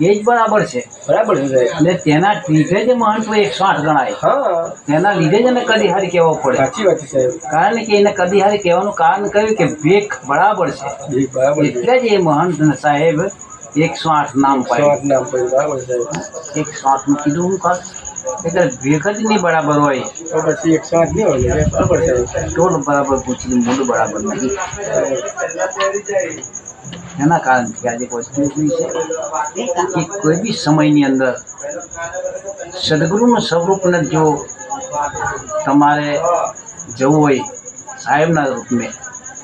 એ જ બરાબર છે. બરાબર અને તેના લીધે જ મહંત એકસો આઠ ગણાય. હા. તેના લીધે જ એને કદી હારી કહેવો પડે. સાચી વાત છે સાહેબ. કારણ કે એને કદી હારી કહેવાનું કારણ કહ્યું કે ભેખ બરાબર છે. બરાબર એટલે જ એ મહંત સાહેબ એકસો આઠ નામ પાડ્યું. નામ પડ્યું. બરાબર સાહેબ. એકસો આઠનું કીધું હું ખાસ. એટલે ભેખ જ નહીં બરાબર હોય. તો પછી એકસો આઠ નહીં હોય. બરાબર સાહેબ ટોલ બરાબર પૂછ્યું મોઢું બરાબર નથી એના કારણથી આજે વસ્તુ એટલી છે કે કોઈ બી સમયની અંદર સદગુરુનું સ્વરૂપને જો તમારે જવું હોય સાહેબના રૂપમે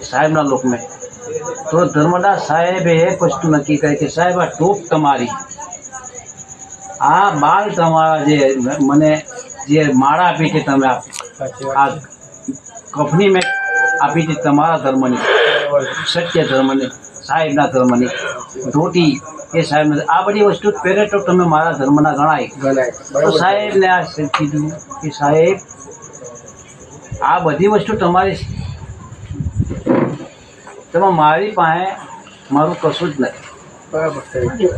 સાહેબના લોકમે તો ધર્મદાસ સાહેબે એક વસ્તુ નક્કી કરી કે સાહેબ આ ટોપ તમારી આ બાલ તમારા જે મને જે માળા આપી છે તમે આ સાચી વાત આ કફની મેં આપી છે તમારા ધર્મની બરાબર છે. સત્ય ધર્મની સાહેબના ધર્મની. ધોતી એ સાહેબ આ બધી વસ્તુ પહેરે તો તમે મારા ધર્મના ગણાય. તો. સાહેબને આ કીધું કે સાહેબ આ બધી વસ્તુ તમારી તમે મારી પાસે મારું કશું જ નથી. બરાબર